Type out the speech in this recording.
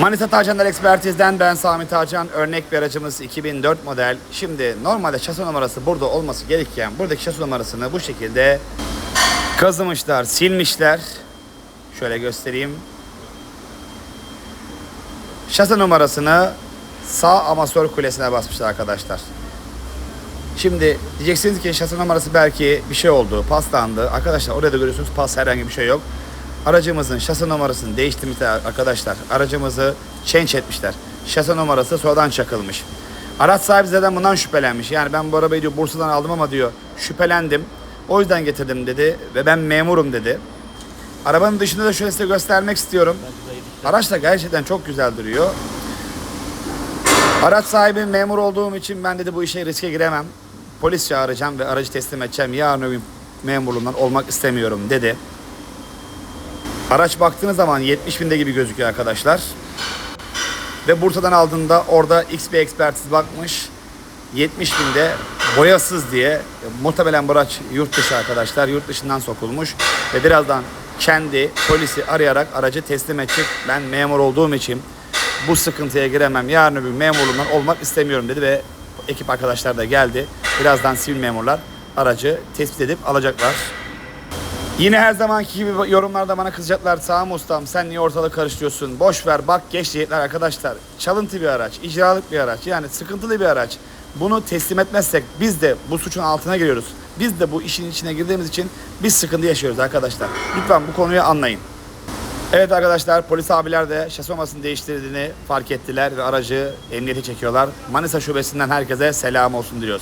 Manisa Tarcanlar Ekspertiz'den ben Sami Tarcan. Örnek bir aracımız 2004 model. Şimdi normalde şasi numarası burada olması gerekirken buradaki şasi numarasını bu şekilde kazımışlar, silmişler. Şöyle göstereyim. Şasi numarasını sağ amasör kulesine basmışlar arkadaşlar. Şimdi diyeceksiniz ki şasi numarası belki bir şey oldu, paslandı. Arkadaşlar orada da görüyorsunuz pas herhangi bir şey yok. Aracımızın şasi numarasını değiştirmişler arkadaşlar. Aracımızı change etmişler. Şasi numarası sonradan çakılmış. Araç sahibi zaten bundan şüphelenmiş. Yani ben bu arabayı diyor Bursa'dan aldım ama diyor şüphelendim. O yüzden getirdim dedi ve ben memurum dedi. Arabanın dışında da şöyle size göstermek istiyorum. Araç da gerçekten çok güzel duruyor. Araç sahibi memur olduğum için ben dedi bu işe riske giremem. Polis çağıracağım ve aracı teslim edeceğim. Yarın öbür memurluğundan olmak istemiyorum dedi. Araç baktığınız zaman 70 binde gibi gözüküyor arkadaşlar. Ve Bursa'dan aldığında orada X bir ekspertiz bakmış. 70 binde boyasız diye muhtemelen bu araç yurt dışı arkadaşlar yurt dışından sokulmuş ve birazdan kendi polisi arayarak aracı teslim edecek. Ben memur olduğum için bu sıkıntıya giremem. Yarın öbür gün memurluğundan olmak istemiyorum dedi ve ekip arkadaşlar da geldi. Birazdan sivil memurlar aracı tespit edip alacaklar. Yine her zamanki gibi yorumlarda bana kızacaklar. Sağım ustam sen niye ortalığı karıştırıyorsun? Boş ver bak geç diyecekler arkadaşlar. Çalıntı bir araç, icralık bir araç. Yani sıkıntılı bir araç. Bunu teslim etmezsek biz de bu suçun altına giriyoruz. Biz de bu işin içine girdiğimiz için biz sıkıntı yaşıyoruz arkadaşlar. Lütfen bu konuyu anlayın. Evet arkadaşlar polis abiler de şasi olmasını değiştirdiğini fark ettiler ve aracı emniyete çekiyorlar. Manisa şubesinden herkese selam olsun diliyoruz.